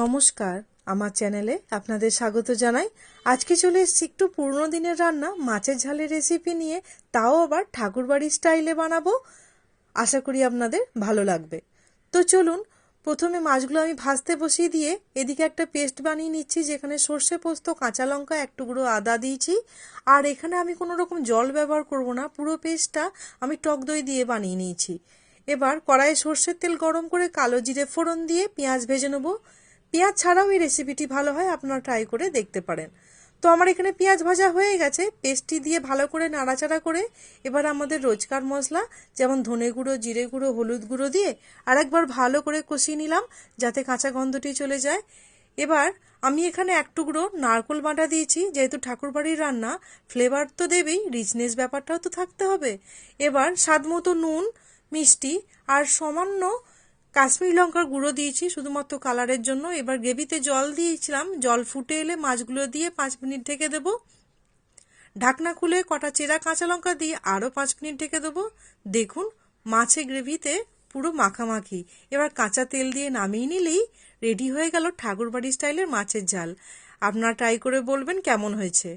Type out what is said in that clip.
নমস্কার, আমার চ্যানেলে আপনাদের স্বাগত জানাই। আজকে চলে এসেছি একটু পুরনো দিনের রান্না, মাছের ঝালের রেসিপি নিয়ে। তাও আবার ঠাকুরবাড়ির স্টাইলে বানাবো। আশা করি আপনাদের ভালো লাগবে। তো চলুন, প্রথমে মাছগুলো আমি ভাজতে বসিয়ে দিয়ে এদিকে একটা পেস্ট বানিয়ে নিচ্ছি, যেখানে সর্ষে পোস্ত, কাঁচা লঙ্কা, এক টুকরো আদা দিয়েছি। আর এখানে আমি কোনো রকম জল ব্যবহার করব না, পুরো পেস্টটা আমি টক দই দিয়ে বানিয়ে নিয়েছি। এবার কড়াইয়ে সর্ষের তেল গরম করে কালো জিরে ফোড়ন দিয়ে পেঁয়াজ ভেজে নেব। পেঁয়াজ ছাড়াও এই রেসিপিটি ভালো হয়, আপনারা ট্রাই করে দেখতে পারেন। তো আমার এখানে পেঁয়াজ ভাজা হয়ে গেছে, পেস্টটি দিয়ে ভালো করে নাড়াচাড়া করে এবার আমাদের রোজকার মশলা, যেমন ধনে গুঁড়ো, জিরে গুঁড়ো, হলুদ গুঁড়ো দিয়ে আর একবার ভালো করে কষিয়ে নিলাম যাতে কাঁচা গন্ধটি চলে যায়। এবার আমি এখানে এক টুকরো নারকোল বাটা দিয়েছি, যেহেতু ঠাকুরবাড়ির রান্না ফ্লেভার তো দেবেই রিচনেস ব্যাপারটাও তো থাকতে হবে। এবার স্বাদ মতো নুন, মিষ্টি আর সামান্য কাশ্মীরি লঙ্কার গুঁড়ো দিয়েছি শুধুমাত্র কালারের জন্য। এবার গ্রেভিতে জল দিয়েছিলাম। জল ফুটে এলে মাছগুলো দিয়ে পাঁচ মিনিট ঢেকে দেবো। ঢাকনা খুলে কটা চেরা কাঁচা লঙ্কা দিয়ে আরও পাঁচ মিনিট ঢেকে দেবো। দেখুন মাছের গ্রেভিতে পুরো মাখামাখি। এবার কাঁচা তেল দিয়ে নামিয়ে নিলেই রেডি হয়ে গেল ঠাকুরবাড়ি স্টাইলের মাছের ঝাল। আপনারা ট্রাই করে বলবেন কেমন হয়েছে।